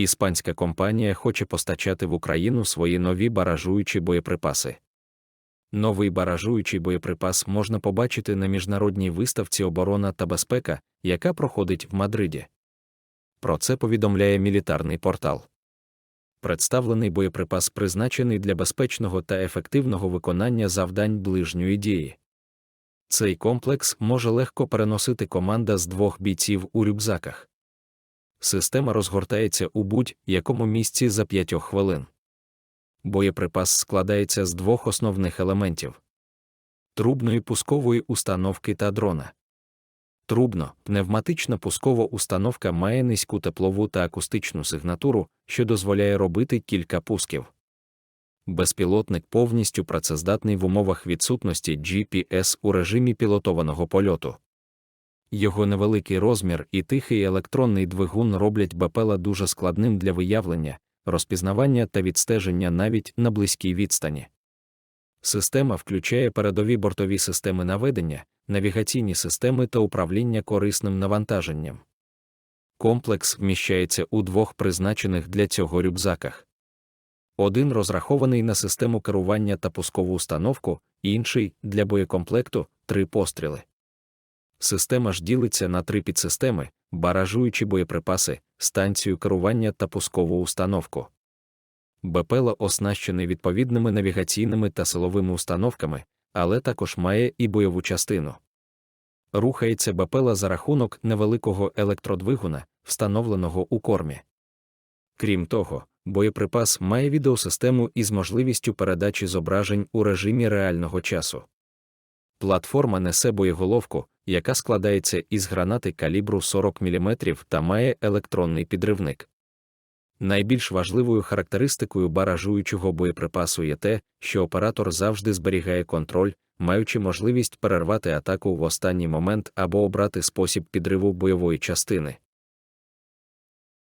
Іспанська компанія хоче постачати в Україну свої нові баражуючі боєприпаси. Новий баражуючий боєприпас можна побачити на міжнародній виставці оборона та безпека, яка проходить в Мадриді. Про це повідомляє мілітарний портал. Представлений боєприпас призначений для безпечного та ефективного виконання завдань ближньої дії. Цей комплекс може легко переносити команда з двох бійців у рюкзаках. Система розгортається у будь-якому місці за 5 хвилин. Боєприпас складається з двох основних елементів трубної пускової установки та дрона. Трубно, пневматична пускова установка має низьку теплову та акустичну сигнатуру, що дозволяє робити кілька пусків. Безпілотник повністю працездатний в умовах відсутності GPS у режимі пілотованого польоту. Його невеликий розмір і тихий електронний двигун роблять БПЛА дуже складним для виявлення, розпізнавання та відстеження навіть на близькій відстані. Система включає передові бортові системи наведення, навігаційні системи та управління корисним навантаженням. Комплекс вміщається у двох призначених для цього рюкзаках. Один розрахований на систему керування та пускову установку, інший для боєкомплекту три постріли. Система ж ділиться на три підсистеми, баражуючі боєприпаси, станцію керування та пускову установку. БПЛА оснащений відповідними навігаційними та силовими установками, але також має і бойову частину. Рухається БПЛА за рахунок невеликого електродвигуна, встановленого у кормі. Крім того, боєприпас має відеосистему із можливістю передачі зображень у режимі реального часу. Платформа несе боєголовку, яка складається із гранати калібру 40 мм та має електронний підривник. Найбільш важливою характеристикою баражуючого боєприпасу є те, що оператор завжди зберігає контроль, маючи можливість перервати атаку в останній момент або обрати спосіб підриву бойової частини.